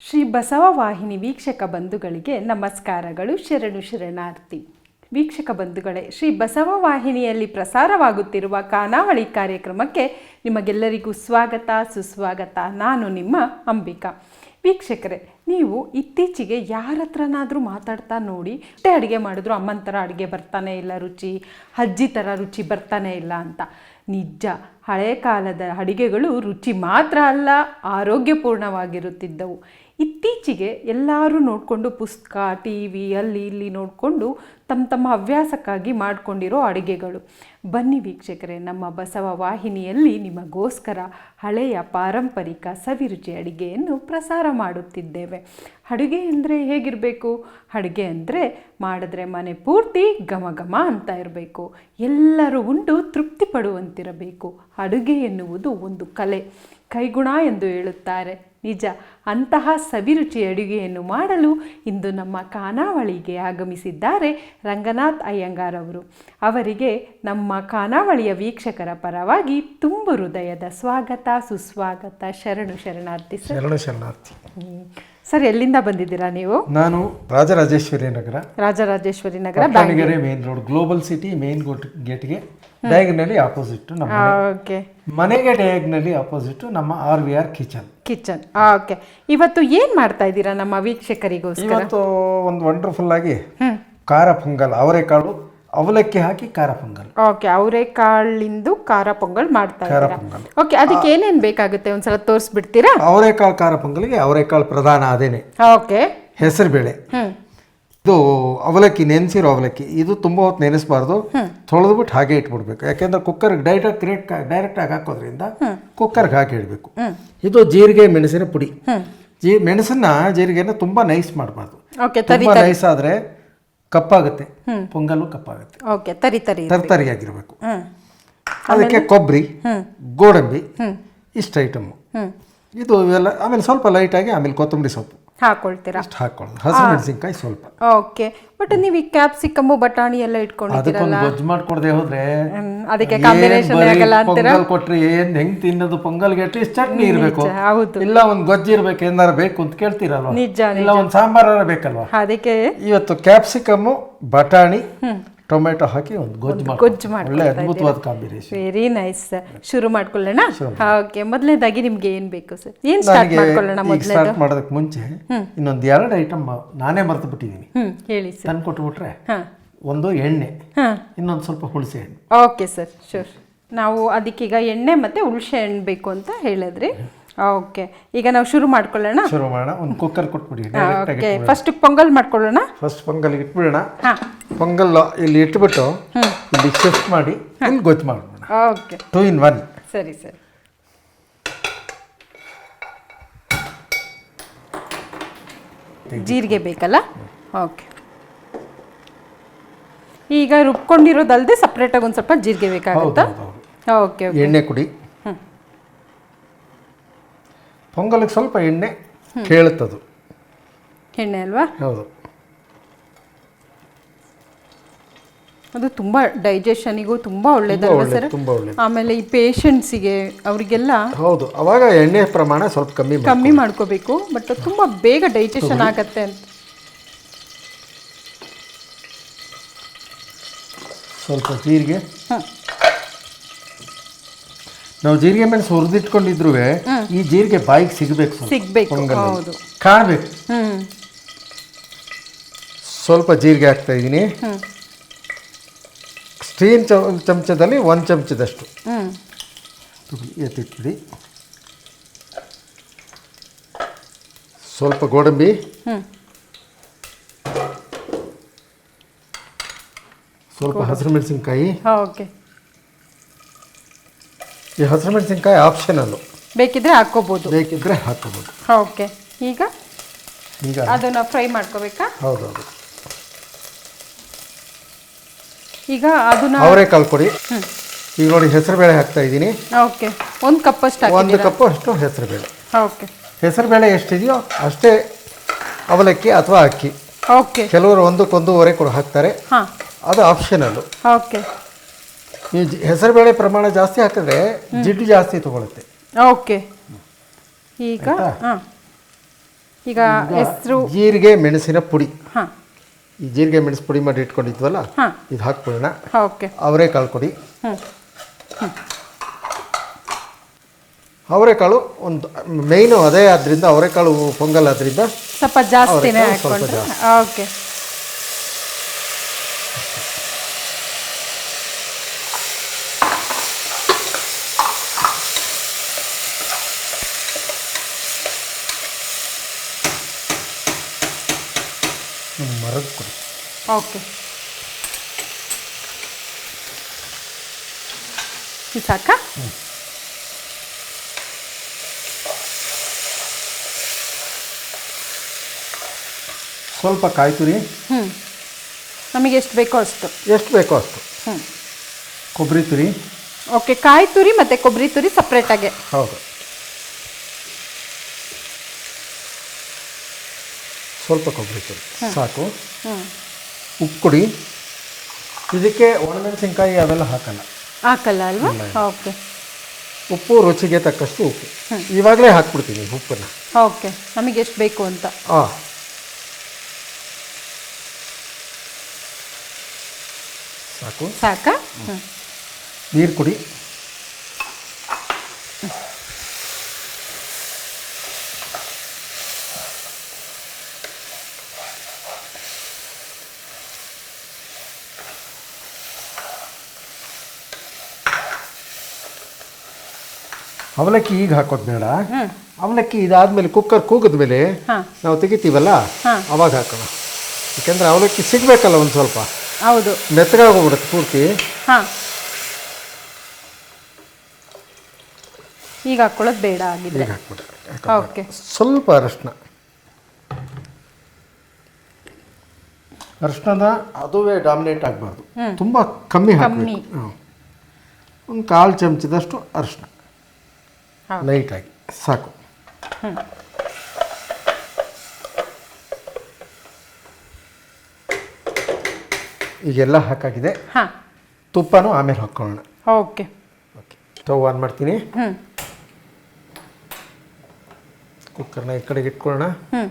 ಶ್ರೀ ಬಸವ ವಾಹಿನಿ ವೀಕ್ಷಕ ಬಂಧುಗಳಿಗೆ ನಮಸ್ಕಾರಗಳು, ಶರಣು ಶರಣಾರ್ಥಿ. ವೀಕ್ಷಕ ಬಂಧುಗಳೇ, ಶ್ರೀ ಬಸವ ವಾಹಿನಿಯಲ್ಲಿ ಪ್ರಸಾರವಾಗುತ್ತಿರುವ ಖಾನಾವಳಿ ಕಾರ್ಯಕ್ರಮಕ್ಕೆ ನಿಮಗೆಲ್ಲರಿಗೂ ಸ್ವಾಗತ, ಸುಸ್ವಾಗತ. ನಾನು ನಿಮ್ಮ ಅಂಬಿಕಾ. ವೀಕ್ಷಕರೇ, ನೀವು ಇತ್ತೀಚೆಗೆ ಯಾರ ಹತ್ರನಾದರೂ ಮಾತಾಡ್ತಾ ನೋಡಿ ಅಷ್ಟೇ ಅಡುಗೆ ಮಾಡಿದ್ರು ಅಮ್ಮನ ಥರ ಅಡುಗೆ ಬರ್ತಾನೆ ಇಲ್ಲ, ರುಚಿ, ಅಜ್ಜಿ ಥರ ರುಚಿ ಬರ್ತಾನೆ ಇಲ್ಲ ಅಂತ. ನಿಜ, ಹಳೆ ಕಾಲದ ಅಡಿಗೆಗಳು ರುಚಿ ಮಾತ್ರ ಅಲ್ಲ, ಆರೋಗ್ಯಪೂರ್ಣವಾಗಿರುತ್ತಿದ್ದವು. ಇತ್ತೀಚೆಗೆ ಎಲ್ಲರೂ ನೋಡಿಕೊಂಡು ಪುಸ್ತಕ ಟಿ ವಿ ಅಲ್ಲಿ ಇಲ್ಲಿ ನೋಡಿಕೊಂಡು ತಮ್ಮ ತಮ್ಮ ಹವ್ಯಾಸಕ್ಕಾಗಿ ಮಾಡಿಕೊಂಡಿರೋ ಅಡುಗೆಗಳು. ಬನ್ನಿ ವೀಕ್ಷಕರೇ, ನಮ್ಮ ಬಸವ ವಾಹಿನಿಯಲ್ಲಿ ನಿಮಗೋಸ್ಕರ ಹಳೆಯ ಪಾರಂಪರಿಕ ಸವಿರುಚಿ ಅಡುಗೆಯನ್ನು ಪ್ರಸಾರ ಮಾಡುತ್ತಿದ್ದೇವೆ. ಅಡುಗೆ ಅಂದರೆ ಹೇಗಿರಬೇಕು? ಅಡುಗೆ ಅಂದರೆ ಮಾಡಿದ್ರೆ ಮನೆ ಪೂರ್ತಿ ಘಮ ಅಂತ ಇರಬೇಕು. ಎಲ್ಲರೂ ಉಂಡು ತೃಪ್ತಿ ಪಡುವಂತಿರಬೇಕು ಅಡುಗೆ ಎನ್ನುವುದು ಒಂದು ಕಲೆ. ಕೈಗುಣ ಎಂದು ಹೇಳುತ್ತಾರೆ. ನಿಜ, ಅಂತಹ ಸವಿರುಚಿ ಅಡುಗೆಯನ್ನು ಮಾಡಲು ಇಂದು ನಮ್ಮ ಖಾನಾವಳಿಗೆ ಆಗಮಿಸಿದ್ದಾರೆ ರಂಗನಾಥ್ ಅಯ್ಯಂಗಾರ್ ಅವರು. ಅವರಿಗೆ ನಮ್ಮ ಖಾನಾವಳಿಯ ವೀಕ್ಷಕರ ಪರವಾಗಿ ತುಂಬು ಹೃದಯದ ಸ್ವಾಗತ ಸುಸ್ವಾಗತ ಶರಣು ಶರಣಾರ್ಥಿ ಶರಣು ಶರಣಾರ್ಥಿ. ಸರ್ ಎಲ್ಲಿಂದ ಬಂದಿದ್ದೀರಾ ನೀವು? ನಾನು Rajarajeshwari Nagar. Rajarajeshwari Nagar Davanagere main road global city main ಗೇಟ್ಗೆ ಡಯಾಗ್ನಲ್ಲಿ ಆಪೋಸಿಟ್ ನಮ್ಮ ಓಕೆ. ಮನೆಗೆ ಡಯಾಗ್ನಲ್ಲಿ ಆಪೋಸಿಟ್ ನಮ್ಮ R V R kitchen kitchen okay. ಇವತ್ತು ಏನು ಮಾಡ್ತಾ ಇದ್ದೀರಾ ನಮ್ಮ ವೀಕ್ಷಕರಿಗೋಸ್ಕರ? ಇವತ್ತು ಒಂದು ವಂಡರ್ಫುಲ್ ಆಗಿ ಖಾರ ಪೊಂಗಲ್ ಅವರೆಕಾಳು ಅವಲಕ್ಕಿ ಹಾಕಿ ಖಾರ ಪೊಂಗಲ್ ಓಕೆ ಅವರೆಕಾಳಿಂದು ಖಾರ ಪೊಂಗಲ್ ಮಾಡ್ತಾ ಖಾರ ಇದ್ದೀರಾ? ಪೊಂಗಲ್ ಓಕೆ ಅದಕ್ಕೆ ಏನೇನು ಬೇಕಾಗುತ್ತೆ? ಒಂದ್ಸಲ ತೋರಿಸ್ಬಿಡ್ತೀರಾ? ಅವರೆಕಾಳು ಖಾರ ಪೊಂಗಲ್ಗೆ ಅವರೆಕಾಳು ಪ್ರಧಾನ ಅದೇನೆ. ಓಕೆ ಹೆಸರುಬೇಳೆ. ಬೇಳೆ ಇದು ಅವಲಕ್ಕಿ ನೆನೆಸಿರೋ ಅವಲಕ್ಕಿ. ಇದು ತುಂಬ ಹೊತ್ತು ನೆನೆಸಬಾರ್ದು. ತೊಳೆದ್ಬಿಟ್ಟು ಹಾಗೆ ಇಟ್ಬಿಡ್ಬೇಕು. ಯಾಕೆಂದ್ರೆ ಕುಕ್ಕರ್ಗೆ ಡೈರೆಕ್ಟ್ ಕ್ರಿಯೇಟ್ ಡೈರೆಕ್ಟ್ ಆಗಿ ಹಾಕೋದ್ರಿಂದ ಕುಕ್ಕರ್ಗೆ ಹಾಕಿ ಇಡಬೇಕು. ಇದು ಜೀರಿಗೆ ಮೆಣಸಿನ ಪುಡಿ. ಜೀ ಮೆಣಸನ್ನ ಜೀರಿಗೆನ ತುಂಬ ನೈಸ್ ಮಾಡಬಾರ್ದು. ಓಕೆ ತುಂಬ ನೈಸ್ ಆದರೆ ಕಪ್ಪಾಗುತ್ತೆ. ಪೊಂಗಲ್ಲು ಕಪ್ಪಾಗುತ್ತೆ. ಓಕೆ ತರಿ ತರಿ ತರ ತರಿ ಆಗಿರಬೇಕು ಅದಕ್ಕೆ ಕೊಬ್ಬರಿ ಗೋಡಂಬಿ ಇಷ್ಟು ಐಟಮು ಇದು ಇವೆಲ್ಲ ಆಮೇಲೆ ಸ್ವಲ್ಪ ಲೈಟಾಗಿ ಆಮೇಲೆ ಕೊತ್ತಂಬರಿ ಸೊಪ್ಪು. ಹಾಕೊಳ್ತೀರಾ? ಅಷ್ಟು ಹಾಕ್ಕೊಳ್ಳೋದು ಹಸಿಮೆಣಸಿನ್ಕಾಯಿ ಸ್ವಲ್ಪ. ಓಕೆ. ಬಟ್ ನೀವು ಈ ಕ್ಯಾಪ್ಸಿಕಮ್ಮು ಬಟಾಣಿ ಎಲ್ಲ ಇಟ್ಕೊಂಡಿದ್ದೀರಾ ಅದಕ್ಕೊಂದು ಗೊಜ್ಜು ಮಾಡ್ಕೊಡದೆ ಹೋದ್ರೆ ಅದಕ್ಕೆ ಕಾಂಬಿನೇಷನ್ ಆಗಲ್ಲ ಅಂತೀರಾ? ಪೊಂಗಲ್ ಕೊಟ್ರೆ ಏನ್ ಹೆಂಗ್ ತಿನ್ನೋದು? ಪೊಂಗಲ್ಗೆ ಅಟ್ಲೀಸ್ಟ್ ಚಟ್ನಿ ಇರಬೇಕು. ಹೌದು. ಇಲ್ಲ ಒಂದು ಗೊಜ್ಜು ಇರ್ಬೇಕು ಏನಾರ ಬೇಕು ಅಂತ ಕೇಳ್ತೀರಲ್ವಾ? ನಿಜ ಇಲ್ಲ ಒಂದ್ ಸಾಂಬಾರ ಬೇಕಲ್ವಾ? ಅದಕ್ಕೆ ಇವತ್ತು ಕ್ಯಾಪ್ಸಿಕಮ್ಮು ಬಟಾಣಿ ಟೊಮೆಟೊ ಹಾಕಿ ಒಂದು ಗೊಜ್ಜು ಗೊಜ್ಜು ಒಳ್ಳೆ ಅದ್ಭುತವಾದ ಕಾಂಬಿನೇಷನ್. ವೆರಿ ನೈಸ್ ಶುರು ಮಾಡ್ಕೊಳ್ಳೋಣ? ಓಕೆ ಮೊದಲನೇದಾಗಿ ನಿಮ್ಗೆ ಏನ್ ಬೇಕು ಸರ್? ಏನ್ ಸ್ಟಾರ್ಟ್ ಮಾಡ್ಕೊಳ್ಳೋಣ ಮೊದಲೇ ಸ್ಟಾರ್ಟ್ ಮಾಡೋದಕ್ಕೆ ಮುಂಚೆ ಇನ್ನೊಂದು ಎರಡು ಐಟಮ್ ನಾನೇ ಮರೆತು ಬಿಟ್ಟಿದ್ದೀನಿ ಹೇಳಿ ಸರ್. ತಂದು ಕೊಟ್ಬಿಟ್ರೆ ಹಾ. ಒಂದು ಎಣ್ಣೆ ಹಾ. ಇನ್ನೊಂದು ಸ್ವಲ್ಪ ಹುಣಸೆ ಹಣ್ಣು. ಓಕೆ ಸರ್ ಶೂರ್ ನಾವು ಅದಕ್ಕೀಗ ಎಣ್ಣೆ ಮತ್ತೆ ಹುಳಿಸೆ ಹಣ್ಣು ಬೇಕು ಅಂತ ಹೇಳಿದ್ರಿ. ಓಕೆ. ಈಗ ನಾವು ಶುರು ಮಾಡ್ಕೊಳ್ಳೋಣ? ಶುರು ಮಾಡೋಣ. ಒಂದು ಕುಕ್ಕರ್ ಕೊಟ್ಬಿಡಿ. ಆಗಿ ಓಕೆ. ಫಸ್ಟ್ ಪೊಂಗಲ್ ಮಾಡ್ಕೊಳ್ಳೋಣ? ಫಸ್ಟ್ ಪೊಂಗಲ್ ಇಟ್ಬಿಡೋಣ. ಹಾ. ಪೊಂಗಲ್ ಇಲ್ಲಿ ಇಟ್ಬಿಟ್ಟು ಇಲ್ಲಿ ಶಿಫ್ಟ್ ಮಾಡಿ ಇಲ್ಲಿ ಗೊತ್ತು ಮಾಡೋಣ ಓಕೆ. ಟೂ ಇನ್ ಒನ್ ಸರಿ ಸರಿ. ಜೀರಿಗೆ ಬೇಕಲ್ಲ? ಓಕೆ. ಈಗ ರುಬ್ಕೊಂಡಿರೋದಲ್ಲದೆ ಸಪ್ರೇಟಾಗಿ ಒಂದು ಸ್ವಲ್ಪ ಜೀರಿಗೆ ಬೇಕಾಗುತ್ತಾ? Okay okay. ಎಣ್ಣೆ ಕುಡಿ. ಪೊಂಗಲ್ಗೆ ಸ್ವಲ್ಪ ಎಣ್ಣೆ ಕೇಳುತ್ತದು. ಎಣ್ಣೆ ಅಲ್ವಾ? ಹೌದು. ಅದು ತುಂಬ ಡೈಜೆಷನಿಗೂ ತುಂಬ ಒಳ್ಳೇದಲ್ವಾ ಒಳ್ಳೇದು, ಸರ್ ತುಂಬ ಒಳ್ಳೇದು. ಆಮೇಲೆ ಈ ಪೇಷಂಟ್ಸಿಗೆ ಅವರಿಗೆಲ್ಲ ಹೌದು. ಅವಾಗ ಎಣ್ಣೆ ಪ್ರಮಾಣ ಸ್ವಲ್ಪ ಕಮ್ಮಿ ಕಮ್ಮಿ ಮಾಡ್ಕೋಬೇಕು ಬಟ್ ತುಂಬ ಬೇಗ ಡೈಜೆಷನ್ ಆಗತ್ತೆ ಅಂತ. ಸ್ವಲ್ಪ ಜೀರಿಗೆ. ಹ್ಮ್. ನಾವು ಜೀರಿಗೆ ಮೆಣಸು ಹುರಿದಿಟ್ಕೊಂಡಿದ್ರು ಈ ಜೀರಿಗೆ ಬಾಯಿಗೆ ಸಿಗಬೇಕು ಸಿಗಬೇಕು ಹೌದು. ಕಾಣಬೇಕು. ಹ್ಮ್. ಸ್ವಲ್ಪ ಜೀರಿಗೆ ಹಾಕ್ತಾ ಇದ್ದೀನಿ. ಸ್ಟೀಲ್ ಚಮಚದಲ್ಲಿ ಒಂದು ಚಮಚದಷ್ಟು. ಎತ್ತಿಟ್ಬಿಡಿ. ಸ್ವಲ್ಪ ಗೋಡಂಬಿ. ಸ್ವಲ್ಪ ಹಸಿರು ಮೆಣಸಿನ್ಕಾಯಿ. ಓಕೆ. ಈ ಹಸಿರು ಮೆಣಸಿನ್ಕಾಯಿ ಆಪ್ಷನಲ್ಲು ಬೇಕಿದ್ರೆ ಹಾಕೋಬಹುದು ಬೇಕಿದ್ರೆ ಹಾಕೋಬಹುದು ಓಕೆ. ಈಗ? ಈಗ? ಅದನ್ನ ಫ್ರೈ ಮಾಡ್ಕೋಬೇಕಾ? ಹೌದೌದು. ಈಗ ಅದನ್ನ ಅವರೆಕಾಳು ಕೊಡಿ. ಈಗ ನೋಡಿ ಹೆಸರುಬೇಳೆ ಹಾಕ್ತಾ ಇದ್ದೀನಿ. ಓಕೆ. ಒಂದು ಕಪ್ ಅಷ್ಟು ಒಂದು ಕಪ್ ಅಷ್ಟು ಹೆಸರುಬೇಳೆ. ಓಕೆ. ಹೆಸರುಬೇಳೆ ಎಷ್ಟಿದೆಯೋ ಅಷ್ಟೇ ಅವಲಕ್ಕಿ ಅಥವಾ ಅಕ್ಕಿ. ಓಕೆ. ಕೆಲವರು ಒಂದಕ್ಕೊಂದೂವರೆ ಕೂಡ ಹಾಕ್ತಾರೆ. ಹಾಂ. ಅದು ಆಪ್ಷನಲ್ಲು ಓಕೆ. ಈ ಜಿ- ಹೆಸರುಬೇಳೆ ಪ್ರಮಾಣ ಜಾಸ್ತಿ ಹಾಕಿದ್ರೆ ಜಿಡ್ಡು ಜಾಸ್ತಿ ತಗೊಳುತ್ತೆ. ಓಕೆ. ಈಗ ಹಾಂ. ಈಗ ಹೆಸರು ಜೀರಿಗೆ ಮೆಣಸಿನ ಪುಡಿ. ಹಾಂ. ಈ ಜೀರಿಗೆ ಮೆಣಸು ಪುಡಿ ಮಾಡಿ ಇಟ್ಕೊಂಡಿದ್ವಲ್ಲ? ಇದು ಹಾಕ್ಬಿಡೋಣ. ಓಕೆ. ಅವರೆಕಾಳು ಕೊಡಿ ಅವರೆಕಾಳು ಒಂದು ಮೇಯ್ನು ಅದೇ ಆದ್ದರಿಂದ ಅವರೆಕಾಳು ಪೊಂಗಲ್ ಆದ್ದರಿಂದ ಸ್ವಲ್ಪ ಜಾಸ್ತಿನೇ ಓಕೆ ಒಂದು ಮರದ ಕೊಡಿ ಓಕೆ. ಇದು ಸಾಕಾ? ಸ್ವಲ್ಪ ಕಾಯಿ ತುರಿ ಹ್ಞೂ ನಮಗೆ ಎಷ್ಟು ಬೇಕೋ ಅಷ್ಟು. ಎಷ್ಟು ಬೇಕೋ ಅಷ್ಟು. ಹ್ಞೂ ಕೊಬ್ಬರಿ ತುರಿ. ಓಕೆ ಕಾಯಿ ತುರಿ ಮತ್ತು ಕೊಬ್ಬರಿ ತುರಿ ಸಪ್ರೇಟಾಗೆ. ಹೌದು. ಸ್ವಲ್ಪ ಕೊಬ್ಬರಿ ತುರಿ. ಸಾಕು. ಹ್ಞೂ ಉಪ್ಪು ಕೊಡಿ. ಇದಕ್ಕೆ ಒಣಮೆಣಸಿನ್ಕಾಯಿ ಅವೆಲ್ಲ ಹಾಕಲ್ಲ. ಹಾಕಲ್ಲ ಅಲ್ವಾ? ಓಕೆ. ಉಪ್ಪು ರುಚಿಗೆ ತಕ್ಕಷ್ಟು ಉಪ್ಪು. ಇವಾಗಲೇ ಹಾಕ್ಬಿಡ್ತೀನಿ ಉಪ್ಪನ್ನು. ಓಕೆ. ನಮಗೆ ಎಷ್ಟು ಬೇಕು ಅಂತ? ಹಾಂ ಸಾಕು. ಸಾಕಾ? ನೀರು ಕುಡಿ. ಅವಲಕ್ಕಿ ಈಗ ಹಾಕೋದು ಬೇಡ. ಅವಲಕ್ಕಿ ಇದಾದ್ಮೇಲೆ ಕುಕ್ಕರ್ ಕೂಗಿದ ಮೇಲೆ ನಾವು ತೆಗಿತೀವಲ್ಲ. ಅವಾಗ ಹಾಕೋಣ. ಯಾಕೆಂದ್ರೆ ಅವಲಕ್ಕಿ ಸಿಗಬೇಕಲ್ಲ ಒಂದು ಸ್ವಲ್ಪ. ಹೌದು. ಮೆತ್ತಗಾಗೋಗ್ಬಿಡುತ್ತೆ ಪೂರ್ತಿ. ಹಾಂ. ಈಗ ಹಾಕ್ಕೊಳ್ಳೋದು ಬೇಡ ಆಗಿದೆ ಈಗ ಓಕೆ ಸ್ವಲ್ಪ ಅರಶಿನ. ಅರಶಿನದ ಅದುವೇ ಡಾಮಿನೇಟ್ ಆಗಬಾರ್ದು. ತುಂಬ ಕಮ್ಮಿ ಕಮ್ಮಿ. ಒಂದು ಕಾಲು ಚಮಚದಷ್ಟು ಅರಶಿನ. ಲೈಟಾಗಿ ಸಾಕು. ಈಗೆಲ್ಲ ಹಾಕಾಗಿದೆ. ಹಾಂ. ತುಪ್ಪನೂ ಆಮೇಲೆ ಹಾಕ್ಕೊಳ್ಳೋಣ ಓಕೆ. ಓಕೆ. ಸ್ಟವ್ ಆನ್ ಮಾಡ್ತೀನಿ. ಹ್ಞೂ ಕುಕ್ಕರ್ನ ಈ ಕಡೆಗೆ ಇಟ್ಕೊಳ್ಳೋಣ. ಹ್ಞೂ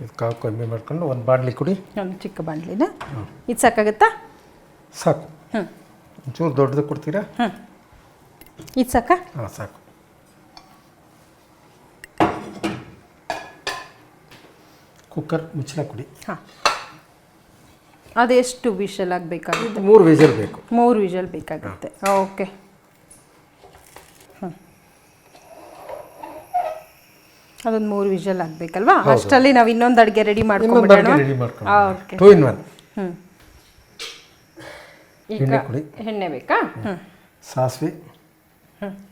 ಇದು ಕಾವು ಕಮ್ಮಿ ಮಾಡ್ಕೊಂಡು ಒಂದು ಬಾಣಲಿ ಕುಡಿ. ಒಂದು ಚಿಕ್ಕ ಬಾಣಲಿನ? ಇದು ಸಾಕಾಗುತ್ತಾ? ಸಾಕು. ಹ್ಞೂ ಒಂಚೂರು ದೊಡ್ಡದು ಕೊಡ್ತೀರಾ? ಹ್ಞೂ ಇದು ಸಾಕಾ ಹಾಂ ಸಾಕು ಕುಕ್ಕರ್ ಮುಚ್ಚಳ ಕುಡಿ ಹಾಂ. ಅದೆಷ್ಟು ವಿಷಲ್ ಆಗಬೇಕಾಗುತ್ತೆ? ಮೂರು ವಿಷಲ್ ಬೇಕು. ಮೂರು ವಿಷಲ್ ಬೇಕಾಗುತ್ತೆ. ಓಕೆ. ಹ್ಞೂ ಅದೊಂದು ಮೂರು ವಿಷಲ್ ಆಗಬೇಕಲ್ವಾ? ಅಷ್ಟರಲ್ಲಿ ನಾವು ಇನ್ನೊಂದು ಅಡುಗೆ ready ಮಾಡ್ಕೊಂಡ್ಬಿಡೋಣ ready okay. Two in one ಹ್ಞೂ ಈಗ ಎಣ್ಣೆ ಬೇಕಾ? ಹ್ಞೂ ಸಾಸಿವೆ.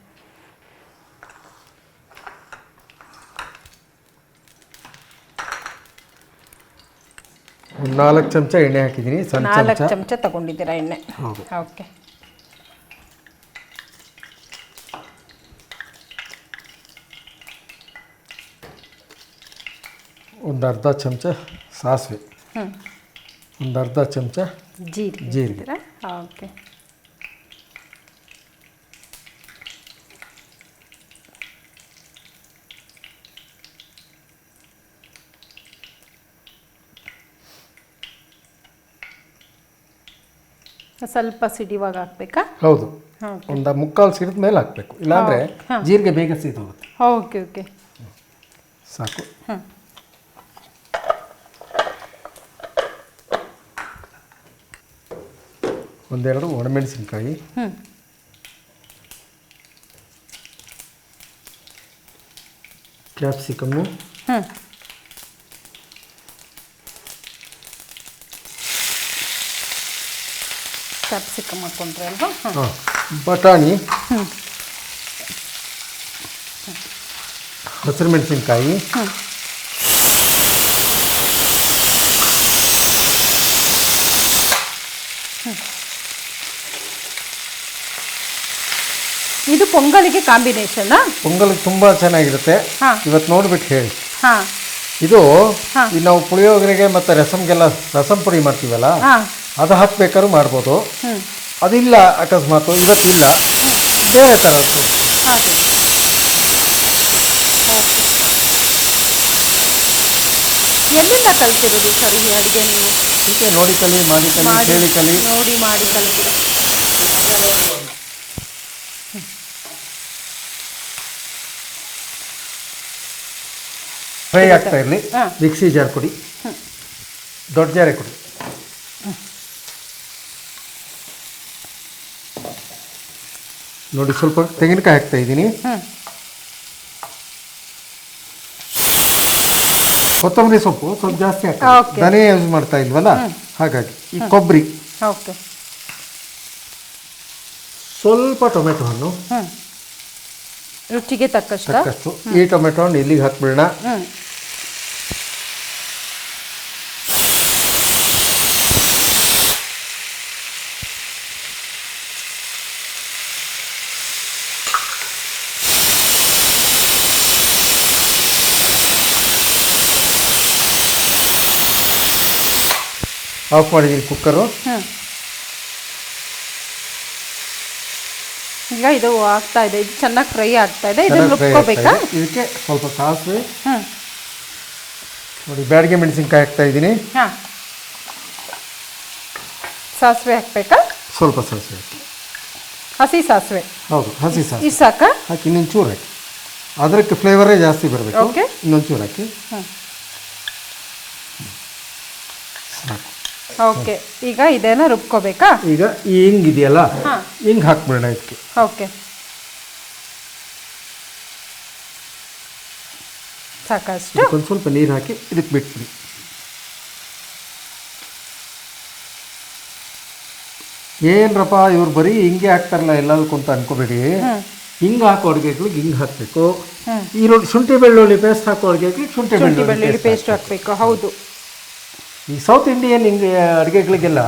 ನಾಲ್ಕು ಚಮಚ ಎಣ್ಣೆ ಹಾಕಿದ್ದೀನಿ ಸಣ್ಣ ನಾಲ್ಕು ಚಮಚ. ಚಮಚ ತಗೊಂಡಿದ್ದೀರಾ ಎಣ್ಣೆ? ಹೌದು. ಓಕೆ. ಒಂದು ಅರ್ಧ ಚಮಚ ಸಾಸಿವೆ. ಹ್ಞೂ ಒಂದು ಅರ್ಧ ಚಮಚ ಜೀರಿಗೆ ಜೀರಿಗೆ. ಹಾಕ್ತೀರಾ? ಓಕೆ. ಸ್ವಲ್ಪ ಸಿಡಿವಾಗ ಹಾಕ್ಬೇಕಾ? ಹೌದು. ಒಂದು ಮುಕ್ಕಾಲು ಸಿಡಿದ ಮೇಲೆ ಹಾಕ್ಬೇಕು. ಇಲ್ಲಾಂದರೆ ಜೀರಿಗೆ ಬೇಗ ಸೀದೋಗುತ್ತೆ ಓಕೆ ಓಕೆ ಸಾಕು. ಒಂದೆರಡು ಒಣಮೆಣಸಿನ್ಕಾಯಿ. ಕ್ಯಾಪ್ಸಿಕಮ್ಮು. ಕ್ಯಾಪ್ಸಿಕಮ್ ಹಾಕ್ಕೊಂಡ್ರೆ ಅಲ್ವಾ? ಹಾಂ ಬಟಾಣಿ ಹ್ಞೂ ಹಸಿರು ಮೆಣಸಿನ್ಕಾಯಿ ಇದು ಪೊಂಗಲಿಗೆ ಕಾಂಬಿನೇಷನ್? ಪೊಂಗಲ್ಗೆ ತುಂಬ ಚೆನ್ನಾಗಿರುತ್ತೆ. ಹಾಂ. ಇವತ್ತು ನೋಡ್ಬಿಟ್ಟು ಹೇಳಿ. ಹಾಂ. ಇದು ಹಾ. ಈ ನಾವು ಪುಳಿಯೋಗರೆಗೆ ಮತ್ತು ರಸಮ್ಗೆಲ್ಲ ರಸಂ ಪುಡಿ ಮಾಡ್ತೀವಲ್ಲ? ಹಾಂ. ಅದು ಹಾಕ್ಬೇಕಾದ್ರೂ ಮಾಡ್ಬೋದು. ಅದಿಲ್ಲ ಅಕಸ್ಮಾತ್ ಇವತ್ತಿಲ್ಲ. ಬೇರೆ ಥರ ಹಾಗೆ. ಓಕೆ. ಎಲ್ಲಿಂದ ಕಲ್ತಿರೋದು ಸರ್ ಈ ಅಡುಗೆ ನೀವು? ಹೀಗೆ ನೋಡಿ ಕಲಿ ಮಾಡಿ ಕಲಿ ಮಾಡಿ ಕೇಳಿ ಕಲಿ. ನೋಡಿ ಮಾಡಿ ಕಲ್ತಿರೋ ಫ್ರೈ ಆಗ್ತಾ ಇರಲಿ. ಹಾ. ಮಿಕ್ಸಿ ಜಾರ್ ಕೊಡಿ. ದೊಡ್ಡ ಜಾರೇ ಕೊಡಿ. ನೋಡಿ ಸ್ವಲ್ಪ ತೆಂಗಿನಕಾಯಿ ಹಾಕ್ತಾ ಇದ್ದೀನಿ. ಕೊತ್ತಂಬರಿ ಸೊಪ್ಪು ಸ್ವಲ್ಪ ಜಾಸ್ತಿ. ಹಾಕ್ತಾರೆ ಧನಿಯಾ ಯೂಸ್ ಮಾಡ್ತಾ ಇಲ್ವಲ್ಲ? ಹಾಗಾಗಿ ಈ ಕೊಬ್ಬರಿ. ಸ್ವಲ್ಪ ಟೊಮೆಟೊ ಹಣ್ಣು. ರುಚಿಗೆ ತಕ್ಕಷ್ಟು. ಈ ಟೊಮೆಟೊ ಹಣ್ಣು ಇಲ್ಲಿಗೆ ಹಾಕ್ಬಿಡೋಣ. ಆಫ್ ಮಾಡಿದ್ದೀನಿ ಕುಕ್ಕರು. ಹ್ಮ್ ಈಗ ಇದು ಆಗ್ತಾ ಇದೆ. ಇದು ಚೆನ್ನಾಗಿ ಫ್ರೈ ಆಗ್ತಾ ಇದೆ. ಇದನ್ನು ರುಬ್ಕೋಬೇಕಾ? ಇದಕ್ಕೆ ಸ್ವಲ್ಪ ಸಾಸಿವೆ. ಹ್ಮ್ ನೋಡಿ ಬ್ಯಾಡಿಗೆ ಮೆಣಸಿನ್ಕಾಯಿ ಹಾಕ್ತಾ ಇದ್ದೀನಿ ಹಾಂ. ಸಾಸಿವೆ ಹಾಕ್ಬೇಕಾ? ಸ್ವಲ್ಪ ಸಾಸಿವೆ ಹಸಿ ಸಾಸಿವೆ. ಹೌದು ಹಸಿ ಸಾಸಿವೆ. ಇಷ್ಟು ಸಾಕಾ? ಹಾಕಿ ಇನ್ನೊಂದು ಚೂರು ಹಾಕಿ. ಅದಕ್ಕೆ ಫ್ಲೇವರೇ ಜಾಸ್ತಿ ಬರಬೇಕು. ಓಕೆ ಇನ್ನೊಂದು ಚೂರು ಹಾಕಿ. ಹಾಂ. ಸಾಕು. ಓಕೆ ಈಗ ಇದೇನ ರುಬ್ಕೋಬೇಕಾ? ಈಗ ಈ ಹಿಂಗ್ ಇದೆಯಲ್ಲ ಹಾ. ಹಿಂಗ್ ಹಾಕ್ಬಿಡೋಣ ಇದಕ್ಕೆ. ಓಕೆ. ಸಾಕಷ್ಟು. ಒಂದು ಸ್ವಲ್ಪ ನೀರು ಹಾಕಿ ಇದಕ್ಕೆ ಬಿಟ್ಬಿಡಿ. ಏನ್ರಪ್ಪ ಇವ್ರು ಬರೀ ಹಿಂಗೆ ಹಾಕ್ತಾರಲ್ಲ ಎಲ್ಲದಕ್ಕೂ ಅಂತ ಅನ್ಕೋಬೇಡಿ. ಹಿಂಗೆ ಹಾಕೋ ಅಡುಗೆಗಳಿಗೆ ಹಿಂಗೆ ಹಾಕಬೇಕು. ಈರುಳ್ಳಿ ಶುಂಠಿ ಬೆಳ್ಳುಳ್ಳಿ ಪೇಸ್ಟ್ ಹಾಕೋ ಅಡುಗೆಗೆ ಶುಂಠಿ ಬೆಳ್ಳುಳ್ಳಿ ಪೇಸ್ಟ್ ಹಾಕ್ಬೇಕು ಹೌದು. ಈ ಸೌತ್ ಇಂಡಿಯನ್ ಹಿಂಗೆ ಅಡುಗೆಗಳಿಗೆಲ್ಲ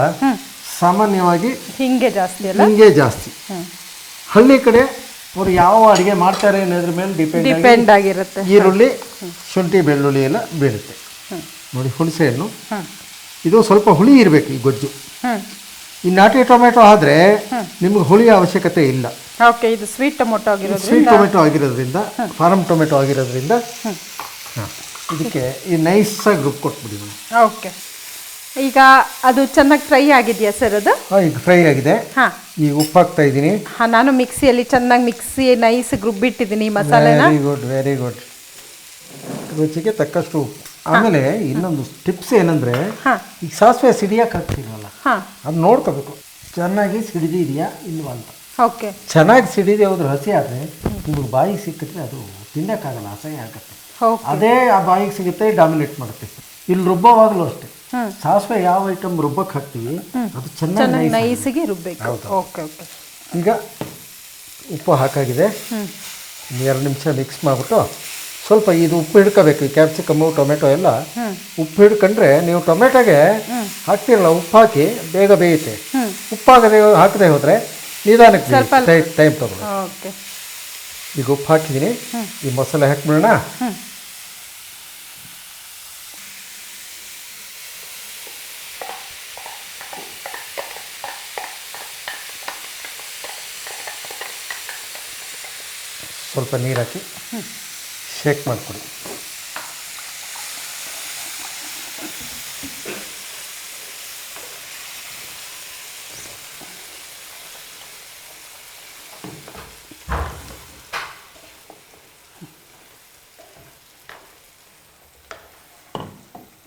ಸಾಮಾನ್ಯವಾಗಿ ಹಿಂಗೆ ಜಾಸ್ತಿ ಅಲ್ಲ? ಹಿಂಗೆ ಜಾಸ್ತಿ. ಹಳ್ಳಿ ಕಡೆ ಅವರು ಯಾವ ಅಡುಗೆ ಮಾಡ್ತಾರೆ ಅನ್ನೋದ್ರ ಮೇಲೆ ಡಿಪೆಂಡ್ ಡಿಪೆಂಡ್ ಆಗಿರುತ್ತೆ. ಈರುಳ್ಳಿ ಶುಂಠಿ ಬೆಳ್ಳುಳ್ಳಿ ಎಲ್ಲ ಬೀಳುತ್ತೆ. ನೋಡಿ ಹುಣಸೆ ಹಣ್ಣು ಇದು ಸ್ವಲ್ಪ ಹುಳಿ ಇರಬೇಕು ಈ ಗೊಜ್ಜು. ಈ ನಾಟಿ ಟೊಮೆಟೊ ಆದರೆ ನಿಮ್ಗೆ ಹುಳಿ ಅವಶ್ಯಕತೆ ಇಲ್ಲ. ಓಕೆ ಇದು ಸ್ವೀಟ್ ಟೊಮೊಟೊ ಸ್ವೀಟ್ ಆಗಿರೋದ್ರಿಂದ? ಟೊಮೆಟೊ ಆಗಿರೋದ್ರಿಂದ ಫಾರಮ್ ಟೊಮೆಟೊ ಆಗಿರೋದ್ರಿಂದ. ಹಾಂ ಇದಕ್ಕೆ ಈ ನೈಸಾಗಿ ರುಬ್ಬಿ ಕೊಟ್ಬಿಡಿ ಮೇಡಮ್ ಓಕೆ. ಈಗ ಅದು ಚೆನ್ನಾಗಿ ಫ್ರೈ ಆಗಿದೆಯಾ ಸರ್ ಅದು? ಈಗ ಫ್ರೈ ಆಗಿದೆ. ಹಾಂ. ಈಗ ಉಪ್ಪು ಹಾಕ್ತಾ ಇದ್ದೀನಿ. ಹಾ ನಾನು ಮಿಕ್ಸಿಯಲ್ಲಿ ಚೆನ್ನಾಗಿ ಮಿಕ್ಸಿ ನೈಸ್ ರುಬ್ಬಿಟ್ಟಿದ್ದೀನಿ ಮಸಾಲೆ ಮಸಾಲೆನ. ವೆರಿ ಗುಡ್ ವೆರಿ ಗುಡ್ ರುಚಿಗೆ ತಕ್ಕಷ್ಟು ಉಪ್ಪು. ಆಮೇಲೆ ಇನ್ನೊಂದು ಟಿಪ್ಸ್ ಏನಂದರೆ ಹಾಂ. ಈಗ ಸಾಸಿವೆ ಸಿಡಿಯಕ್ಕೆ ಹಾಕ್ತೀವಲ್ಲ ಅದು ನೋಡ್ಕೋಬೇಕು. ಚೆನ್ನಾಗಿ ಸಿಡಿದಿದೆಯಾ ಇಲ್ವಾ ಅಂತ. ಓಕೆ. ಚೆನ್ನಾಗಿ ಸಿಡಿದೆ ಹೋದ್ರೆ ಹಸಿ ಆದರೆ ನಿಮ್ಗೆ ಬಾಯಿ ಸಿಕ್ಕಿದ್ರೆ ಅದು ತಿನ್ನೋಕ್ಕಾಗಲ್ಲ ಅಸಹ್ಯ ಆಗುತ್ತೆ. ಅದೇ ಆ ಬಾಯಿಗೆ ಸಿಗುತ್ತೆ ಡಾಮಿನೇಟ್ ಮಾಡುತ್ತೆ. ಇಲ್ಲಿ ರುಬ್ಬೋವಾಗಲೂ ಅಷ್ಟೇ. ಸಾಸಿವೆ ಯಾವ ಐಟಮ್ ರುಬ್ಬಕ್ಕೆ ಹಾಕ್ತೀವಿ ಅದು ಚೆನ್ನಾಗಿ ಚೆನ್ನಾಗಿ ನೈಸ್ ನೈಸಿಗೆ ರುಬ್ಬೇಕು. ಓಕೆ ಓಕೆ ಈಗ ಉಪ್ಪು ಹಾಕಾಗಿದೆ. ಎರಡು ನಿಮಿಷ ಮಿಕ್ಸ್ ಮಾಡಿಬಿಟ್ಟು ಸ್ವಲ್ಪ ಇದು ಉಪ್ಪು ಹಿಡ್ಕೋಬೇಕು. ಈ ಕ್ಯಾಪ್ಸಿಕಮ್ಮು ಟೊಮೆಟೊ ಎಲ್ಲ ಉಪ್ಪು ಹಿಡ್ಕೊಂಡ್ರೆ ನೀವು ಟೊಮೆಟೊಗೆ ಹಾಕ್ತಿರಲ್ಲ ಉಪ್ಪು ಹಾಕಿ ಬೇಗ ಬೇಯುತ್ತೆ. ಉಪ್ಪಾಗದೆ ಹಾಕದೆ ಹೋದರೆ ನಿಧಾನಕ್ಕೆ ಟೈಮ್ ತಗೊಳ್ಳಿ ಓಕೆ ಈಗ ಉಪ್ಪು ಹಾಕಿದ್ದೀನಿ. ಈ ಮಸಾಲೆ ಹಾಕ್ಬಿಡೋಣ. ಸ್ವಲ್ಪ ನೀರು ಹಾಕಿ ಶೇಕ್ ಮಾಡಿಕೊಡಿ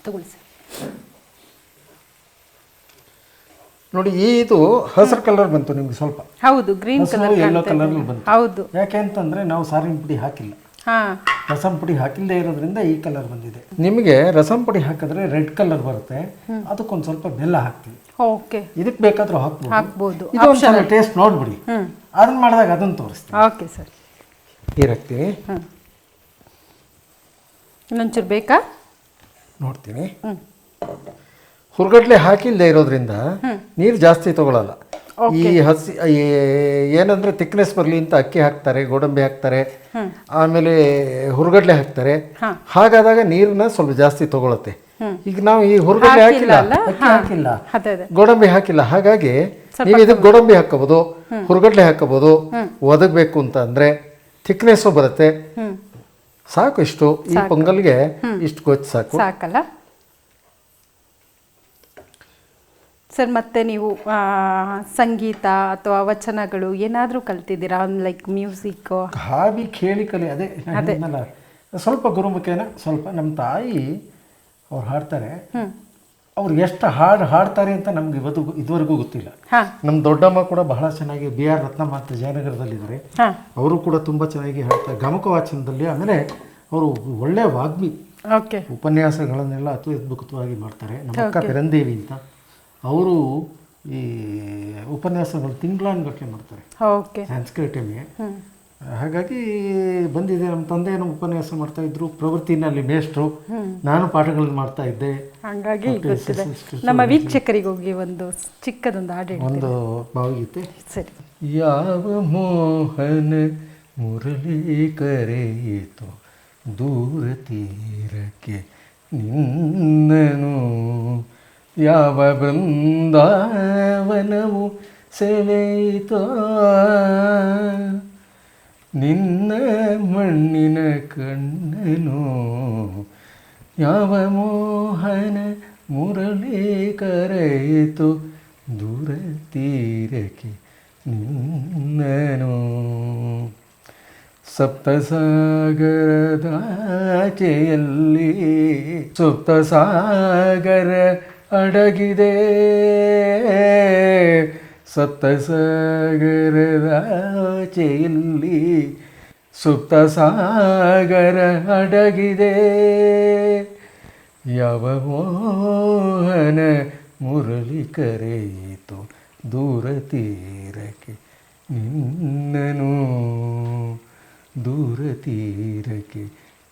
ತಗೊಳ್ಳಿ ಸರ್ ನೋಡಿ ಇದು ಹಸಿರು ಕಲರ್ ಬಂತು ನಿಮ್ಗೆ ಸ್ವಲ್ಪ. ಹೌದು ಗ್ರೀನ್ ಕಲರ್ ಯೆಲ್ಲೋ ಕಲರ್ ಬಂತು. ಹೌದು. ಯಾಕೆ ಅಂತಂದ್ರೆ ನಾವು ಸಾರಿನ ಪುಡಿ ಹಾಕಿಲ್ಲ. ರಸಂ ಪುಡಿ ಹಾಕಿಲ್ಲದೆ ಇರೋದ್ರಿಂದ ಈ ಕಲರ್ ಬಂದಿದೆ. ನಿಮಗೆ ರಸಂ ಪುಡಿ ಹಾಕಿದ್ರೆ ರೆಡ್ ಕಲರ್ ಬರುತ್ತೆ. ಅದಕ್ಕೊಂದು ಸ್ವಲ್ಪ ಬೆಲ್ಲ ಹಾಕ್ತೀವಿ. ಓಕೆ. ಇದಕ್ಕೆ ಬೇಕಾದ್ರೂ ಹಾಕ್ಬೋದು. ಹಾಕ್ಬೋದು. ಇದು ಒಂದ್ಸಲ ಟೇಸ್ಟ್ ನೋಡ್ಬಿಡಿ. ಅದನ್ನ ಮಾಡಿದಾಗ ಅದನ್ನ ತೋರಿಸ್ತೀನಿ. Okay sir. ನೀರು ಹಾಕ್ತೀನಿ ಇನ್ನೊಂಚೂರು ಬೇಕಾ? ನೋಡ್ತೀನಿ. ಹುರ್ಗಡ್ಲೆ ಹಾಕಿಲ್ಲದೆ ಇರೋದ್ರಿಂದ ನೀರು ಜಾಸ್ತಿ ತಗೊಳ್ಳಲ್ಲ ಈ ಹಸಿ ಈ ಏನಂದ್ರೆ ತಿಕ್ನೆಸ್ ಬರಲಿ ಅಂತ ಅಕ್ಕಿ ಹಾಕ್ತಾರೆ ಗೋಡಂಬಿ ಹಾಕ್ತಾರೆ ಆಮೇಲೆ ಹುರ್ಗಡ್ಲೆ ಹಾಕ್ತಾರೆ. ಹಾಗಾದಾಗ ನೀರನ್ನ ಸ್ವಲ್ಪ ಜಾಸ್ತಿ ತಗೊಳತ್ತೆ. ಈಗ ನಾವು ಈ ಹುರ್ಗಡ್ಲೆ ಹಾಕಿಲ್ಲ ಅಕ್ಕಿ ಹಾಕಿಲ್ಲ. ಗೋಡಂಬಿ ಹಾಕಿಲ್ಲ. ಹಾಗಾಗಿ ನೀವು ಇದಕ್ಕೆ ಗೋಡಂಬಿ ಹಾಕಬಹುದು ಹುರ್ಗಡ್ಲೆ ಹಾಕಬಹುದು ಒದಗಬೇಕು ಅಂತ ಅಂದ್ರೆ ಥಿಕ್ನೆಸ್ಸು ಬರುತ್ತೆ. ಸಾಕು ಇಷ್ಟು. ಈ ಪೊಂಗಲ್ಗೆ ಇಷ್ಟು ಗೊತ್ತು ಸಾಕು. ಸಾಕಲ್ಲ? ಸರ್ ಮತ್ತೆ ನೀವು ಸಂಗೀತ ಅಥವಾ ವಚನಗಳು ಏನಾದರೂ ಕಲ್ತಿದ್ದೀರಾ? ಲೈಕ್ ಮ್ಯೂಸಿಕ್ ಹಾವಿ ಕೇಳಿ ಕಲಿ ಅದೇ. ಅದೇನಲ್ಲ ಸ್ವಲ್ಪ ಗುರುಮುಖೇನ ಸ್ವಲ್ಪ ನಮ್ಮ ತಾಯಿ ಅವ್ರು ಹಾಡ್ತಾರೆ. ಅವ್ರು ಎಷ್ಟು ಹಾಡು ಹಾಡ್ತಾರೆ ಅಂತ ನಮ್ಗೆ ಇವತ್ತು ಇದುವರೆಗೂ ಗೊತ್ತಿಲ್ಲ. ನಮ್ಮ ದೊಡ್ಡಮ್ಮ ಕೂಡ ಬಹಳ ಚೆನ್ನಾಗಿ ಬಿ ಆರ್ ರತ್ನಮ್ಮ ಅಂತ ಜಯನಗರದಲ್ಲಿದ್ದಾರೆ ಅವರು ಕೂಡ ತುಂಬ ಚೆನ್ನಾಗಿ ಹಾಡ್ತಾರೆ ಗಮಕ ವಾಚನದಲ್ಲಿ ಆಮೇಲೆ ಅವರು ಒಳ್ಳೆಯ ವಾಗ್ಮಿ ಓಕೆ. ಉಪನ್ಯಾಸಗಳನ್ನೆಲ್ಲ ಅತ್ಯದ್ಭುತವಾಗಿ ಮಾಡ್ತಾರೆ. ನಮ್ಮ ಅಕ್ಕ ಕಿರಂದೇವಿ ಅಂತ. ಅವರು ಈ ಉಪನ್ಯಾಸಗಳು ತಿಂಗಳಾನ್ಗಟ್ಟಲೆ ಮಾಡ್ತಾರೆ. ಓಕೆ. ಸಂಸ್ಕೃತಿಗೆ. ಹಾಗಾಗಿ ಬಂದಿದೆ ನಮ್ಮ ತಂದೆ ನಮ್ಮ ಉಪನ್ಯಾಸ ಮಾಡ್ತಾ ಇದ್ರು. ಪ್ರವೃತ್ತಿನಲ್ಲಿ ಮೇಷ್ಟ್ರು. ನಾನು ಪಾಠಗಳನ್ನು ಮಾಡ್ತಾ ಇದ್ದೆ. ಹಂಗಾಗಿ ನಮ್ಮ ವೀಕ್ಷಕರಿಗೋಗಿ ಒಂದು ಚಿಕ್ಕದೊಂದು ಹಾಡು ಒಂದು ಭಾವಗೀತೆ. ಸರಿ. ಯಾವ ಮೋಹನ ಮುರಳಿ ಕರೆಯಿತು ದೂರ ತೀರಕ್ಕೆ ನಿನ್ನನು ಯಾವ ಬೃಂದಾವನವು ಸೆಳೆಯಿತೋ ನಿನ್ನ ಮಣ್ಣಿನ ಕಣ್ಣನು ಯಾವ ಮೋಹನ ಮುರಳಿ ಕರೆಯಿತು ದೂರ ತೀರಕ್ಕೆ ನಿನ್ನನು ಸಪ್ತಸಾಗರದಾಚೆಯಲ್ಲಿ ಸುಪ್ತ ಅಡಗಿದೆ. ಆಚೆಯಲ್ಲಿ ಸುಪ್ತ ಸಾಗರ ಅಡಗಿದೆ. ಯಾವ ಮೋಹನ ಮುರಳಿ ಕರೆಯಿತು ದೂರ ತೀರಕ್ಕೆ ನಿನ್ನನು? ದೂರ ತೀರಕ್ಕೆ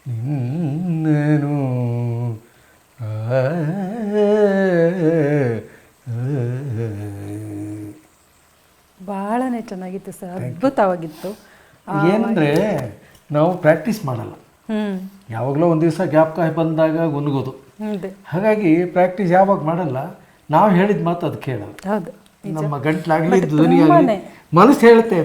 ನಿನ್ನನು? ಆ, ಚೆನ್ನಾಗಿತ್ತು ಸರ್. ಅದ್ಭುತವಾಗಿತ್ತು. ಏನಂದ್ರೆ ನಾವು ಪ್ರಾಕ್ಟೀಸ್ ಮಾಡಲ್ಲ. ಯಾವಾಗಲೋ ಒಂದು ದಿವಸ ಜ್ಞಾಪಕ ಬಂದಾಗ ಗುನ್ಗೋದು ಹಾಗಾಗಿ ಪ್ರಾಕ್ಟೀಸ್ ಯಾವಾಗ ಮಾಡಲ್ಲ ನಾವು ಹೇಳಿದ ಮಾತು ಅದು ಕೇಳಲ್ಲ. ನಮ್ಮ ಗಂಟ್ಲಾಗ್ಲಿ ಧ್ವನಿಯಾಗಲಿ ಮನಸ್ಸು ಹೇಳುತ್ತೆ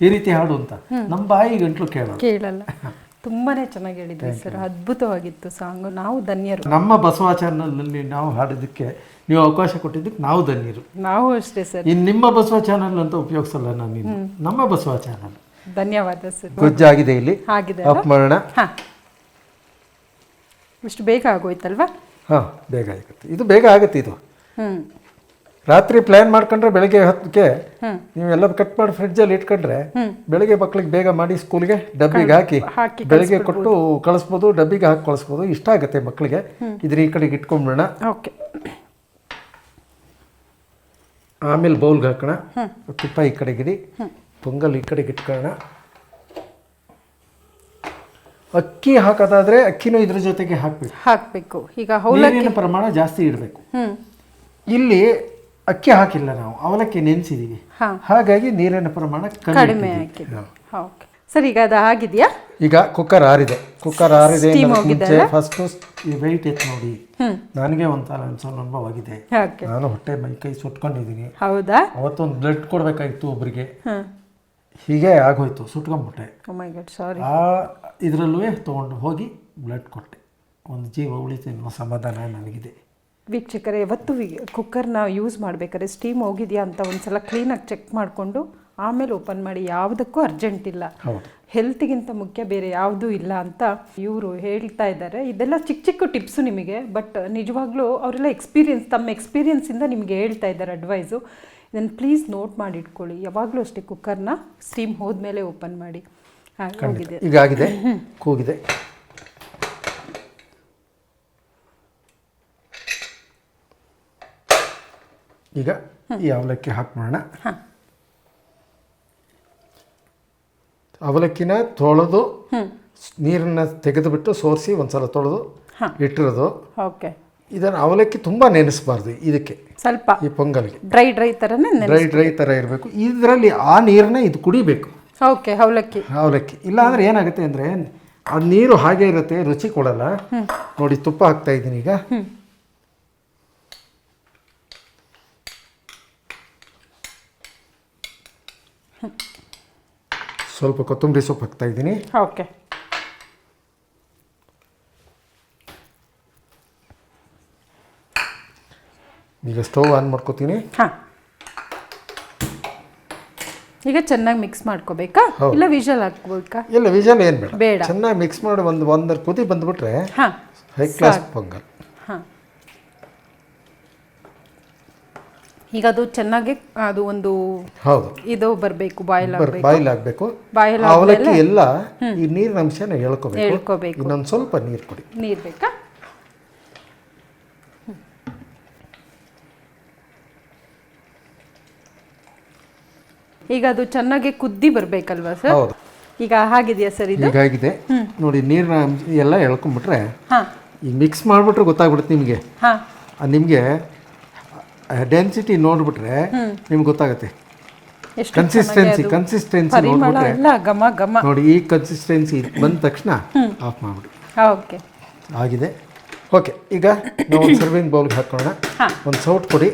ಈ ರೀತಿ ಹಾಡು ಅಂತ. ನಮ್ಮ ಬಾಯಿ ಗಂಟ್ಲು ಕೇಳಲ್ಲ. ಕೇಳಲ್ಲ. ತುಂಬಾನೇ ಚೆನ್ನಾಗಿ ಹೇಳಿದ್ರಿ ಸರ್. ಅದ್ಭುತವಾಗಿತ್ತು ಸಾಂಗ್ ನಾವು ಧನ್ಯರು. ನಮ್ಮ ಬಸವ ಚಾನಲ್ನಲ್ಲಿ ನಾವು ಹಾಡೋದಕ್ಕೆ ನೀವು ಅವಕಾಶ ಕೊಟ್ಟಿದ್ದಕ್ಕೆ ನಾವು ಧನ್ಯರು. ನಾವು ಅಷ್ಟೇ ಸರ್. ಇನ್ನು ನಿಮ್ಮ ಬಸವ ಚಾನಲ್ ಅಂತ ಉಪಯೋಗಿಸಲ್ಲ ನಾನು. ನಮ್ಮ ಬಸವ ಚಾನಲ್ ಧನ್ಯವಾದ ಸರ್. ಗೊಜ್ಜಾಗಿದೆ ಇಲ್ಲಿ. ಆಗಿದೆ ಅಪ್ ಮಾಡೋಣ ಹಾ. ಇಷ್ಟು ಬೇಗ ಆಗೋಯ್ತಲ್ವಾ? ಹಾಂ ಬೇಗ ಆಗುತ್ತೆ. ಇದು ಬೇಗ ಆಗುತ್ತೆ ಇದು. ಹ್ಮ್. ರಾತ್ರಿ ಪ್ಲ್ಯಾನ್ ಮಾಡ್ಕೊಂಡ್ರೆ ಬೆಳಗ್ಗೆ ಹತ್ತಕ್ಕೆ. ನೀವು ಎಲ್ಲ ಕಟ್ ಮಾಡಿ ಫ್ರಿಡ್ಜಲ್ಲಿ ಇಟ್ಕೊಂಡ್ರೆ. ಬೆಳಗ್ಗೆ ಮಕ್ಳಿಗೆ ಬೇಗ ಮಾಡಿ ಸ್ಕೂಲ್ಗೆ ಡಬ್ಬಿಗೆ ಹಾಕಿ ಬೆಳಗ್ಗೆ ಕೊಟ್ಟು ಕಳಿಸ್ಬೋದು ಡಬ್ಬಿಗೆ ಹಾಕಿ ಕಳಿಸ್ಬೋದು ಇಷ್ಟ ಆಗುತ್ತೆ ಮಕ್ಕಳಿಗೆ ಇದ್ರ ಈ ಕಡೆಗೆ ಇಟ್ಕೊಂಡ್ಬಿಡೋಣ ಓಕೆ. ಆಮೇಲೆ ಬೌಲ್ಗೆ ಹಾಕೋಣ. ತುಪ್ಪ ಈ ಕಡೆಗಿಡಿ ಪೊಂಗಲ್ ಈ ಕಡೆಗೆ ಇಟ್ಕೊಳ್ಳೋಣ. ಅಕ್ಕಿ ಹಾಕೋದಾದ್ರೆ ಅಕ್ಕಿನೂ ಇದ್ರ ಜೊತೆಗೆ ಹಾಕಬೇಕು. ಹಾಕ್ಬೇಕು. ಈಗ ಹೌಲ ಪ್ರಮಾಣ ಜಾಸ್ತಿ ಇಡಬೇಕು. ಇಲ್ಲಿ ಅಕ್ಕಿ ಹಾಕಿಲ್ಲ ನಾವು ಅವಲಕ್ಕಿ ನೆನೆಸಿದೀವಿ. ಹಾಗಾಗಿ ನೀರಿನ ಪ್ರಮಾಣ ಕಡಿಮೆ ಸರಿ ಓಕೆ. ಸರ್ ಈಗ ಅದು ಆಗಿದೆಯಾ? ಈಗ ಕುಕ್ಕರ್ ಆರಿದೆ. ಕುಕ್ಕರ್ ಆರಿದೆ ಮುಂಚೆ ಫಸ್ಟ್ ವೆಯ್ಟ್ ಎತ್ತು ನೋಡಿ. ನನಗೆ ಒಂಥರ ಅನ್ಸೋ ಅನುಭವವಾಗಿದೆ ನಾನು ಹೊಟ್ಟೆ ಮೈ ಕೈ ಸುಟ್ಕೊಂಡಿದ್ದೀನಿ. ಹೌದಾ? ಅವತ್ತೊಂದು ಬ್ಲಡ್ ಕೊಡಬೇಕಾಗಿತ್ತು ಒಬ್ಬರಿಗೆ ಹೀಗೆ ಆಗೋಯ್ತು ಸುಟ್ಕೊಂಡ್ಬಿಟ್ಟೆ ಸಾರಿ ಆ ಇದರಲ್ಲೂ ತೊಗೊಂಡು ಹೋಗಿ ಬ್ಲಡ್ ಕೊಟ್ಟೆ. ಒಂದು ಜೀವ ಉಳಿತು ಅನ್ನೋ ಸಮಾಧಾನ ನನಗಿದೆ. ವೀಕ್ಷಕರೇ ಯಾವತ್ತು ಕುಕ್ಕರ್ನ ಯೂಸ್ ಮಾಡಬೇಕಾದ್ರೆ ಸ್ಟೀಮ್ ಹೋಗಿದೆಯಾ ಅಂತ ಒಂದ್ಸಲ ಕ್ಲೀನಾಗಿ ಚೆಕ್ ಮಾಡಿಕೊಂಡು ಆಮೇಲೆ ಓಪನ್ ಮಾಡಿ ಯಾವುದಕ್ಕೂ ಅರ್ಜೆಂಟ್ ಇಲ್ಲ. ಹೆಲ್ತಿಗಿಂತ ಮುಖ್ಯ ಬೇರೆ ಯಾವುದೂ ಇಲ್ಲ ಅಂತ ಇವರು ಹೇಳ್ತಾ ಇದ್ದಾರೆ. ಇದೆಲ್ಲ ಚಿಕ್ಕ ಚಿಕ್ಕ ಟಿಪ್ಸು ನಿಮಗೆ ಬಟ್ ನಿಜವಾಗ್ಲೂ ಅವರೆಲ್ಲ ಎಕ್ಸ್ಪೀರಿಯನ್ಸ್ ತಮ್ಮ ಎಕ್ಸ್ಪೀರಿಯನ್ಸಿಂದ ನಿಮಗೆ ಹೇಳ್ತಾ ಇದ್ದಾರೆ ಅಡ್ವೈಸು ಇದನ್ನು ಪ್ಲೀಸ್ ನೋಟ್ ಮಾಡಿ ಇಟ್ಕೊಳ್ಳಿ ಯಾವಾಗಲೂ ಅಷ್ಟೇ ಕುಕ್ಕರ್ನ ಸ್ಟೀಮ್ ಹೋದ್ಮೇಲೆ ಓಪನ್ ಮಾಡಿ. ಆಗಿದೆ? ಕೂಗಿದೆ. ಈಗ ಈ ಅವಲಕ್ಕಿ ಹಾಕ್ಬಿಡೋಣ. ಮಾಡೋಣ ಅವಲಕ್ಕಿನ ತೊಳೆದು ನೀರನ್ನ ತೆಗೆದುಬಿಟ್ಟು ಸೋರಿಸಿ ಒಂದ್ಸಲ ತೊಳೆದು. ಇಟ್ಟಿರೋದು. ಓಕೆ. ಇದನ್ನು ಅವಲಕ್ಕಿ ತುಂಬ ನೆನೆಸಬಾರ್ದು ಇದಕ್ಕೆ. ಸ್ವಲ್ಪ ಈ ಪೊಂಗಲ್ಗೆ. ಡ್ರೈ ಡ್ರೈ ಥರನೇ ಡ್ರೈ ಡ್ರೈ ಥರ ಇರಬೇಕು. ಇದರಲ್ಲಿ ಆ ನೀರನ್ನ ಇದು ಕುಡಿಬೇಕು. ಓಕೆ ಅವಲಕ್ಕಿ. ಅವಲಕ್ಕಿ. ಇಲ್ಲ ಅಂದರೆ ಏನಾಗುತ್ತೆ ಅಂದರೆ ಆ ನೀರು ಹಾಗೆ ಇರುತ್ತೆ ರುಚಿ ಕೊಡಲ್ಲ. ನೋಡಿ ತುಪ್ಪ ಹಾಕ್ತಾ ಇದ್ದೀನಿ ಈಗ. ಸ್ವಲ್ಪ ಕೊತ್ತಂಬರಿ ಸೊಪ್ಪು ಹಾಕ್ತಾ ಇದ್ದೀನಿ. ಓಕೆ. ಈಗ ಸ್ಟವ್ ಆನ್ ಮಾಡ್ಕೋತೀನಿ. ಹಾಂ. ಈಗ ಚೆನ್ನಾಗಿ ಮಿಕ್ಸ್ ಮಾಡ್ಕೋಬೇಕಾ? ಇಲ್ಲ ವಿಷಲ್ ಹಾಕ್ಬೇಕಾ? ಇಲ್ಲ ವಿಷಲ್ ಏನು ಬೇಡ. ಬೇಡ. ಚೆನ್ನಾಗಿ ಮಿಕ್ಸ್ ಮಾಡಿ ಒಂದು ಒಂದರ ಕುದಿ ಬಂದುಬಿಟ್ರೆ ಹಾಂ. ಹೈ ಕ್ಲಾಸ್ ಪೊಂಗಲ್ ಹಾಂ ಈಗ ಅದು ಚೆನ್ನಾಗಿ ಅದು ಒಂದು ಹೌದು. ಇದು ಬರಬೇಕು ಬಾಯ್ಲ್ ಬಾಯ್ಲ್ ಆಗಬೇಕು. ಬಾಯ್ಲ್ ಅವಲಕ್ಕಿ ಎಲ್ಲ ಈ ನೀರಿನ ಅಂಶನ ಎಳ್ಕೋಬೇಕು ಹೇಳ್ಕೋಬೇಕು. ಇನ್ನೊಂದು ಸ್ವಲ್ಪ ನೀರು ಕೊಡಿ. ನೀರು ಬೇಕಾ? ಈಗ ಅದು ಚೆನ್ನಾಗಿ ಕುದ್ದಿ ಬರಬೇಕಲ್ವಾ ಸರ್? ಹೌದು. ಈಗ ಹಾಗಿದೆಯಾ ಸರ್ ಇದು? ಆಗಿದೆ. ನೋಡಿ ನೀರಿನ ಅಂಶ ಎಲ್ಲ ಎಳ್ಕೊಂಡ್ಬಿಟ್ರೆ ಹಾ. ಈಗ ಮಿಕ್ಸ್ ಮಾಡಿಬಿಟ್ರೆ ಗೊತ್ತಾಗ್ಬಿಡುತ್ತೆ ನಿಮಗೆ. ಹಾ. ನಿಮಗೆ ಡೆನ್ಸಿಟಿ ನೋಡಿಬಿಟ್ರೆ ನಿಮ್ಗೆ ಗೊತ್ತಾಗುತ್ತೆ. ಕನ್ಸಿಸ್ಟೆನ್ಸಿ ಕನ್ಸಿಸ್ಟೆನ್ಸಿ ನೋಡ್ಬಿಟ್ರೆ ನೋಡಿ ಈ ಕನ್ಸಿಸ್ಟೆನ್ಸಿ ಬಂದ ತಕ್ಷಣ ಆಫ್ ಮಾಡಿಬಿಡಿ. ಓಕೆ. ಆಗಿದೆ. ಓಕೆ ಈಗ ನಾವು ಒಂದು ಸರ್ವಿಂಗ್ ಬೌಲ್ಗೆ ಹಾಕೋಣ ಒಂದು ಸೌಟ್ ಕೊಡಿ.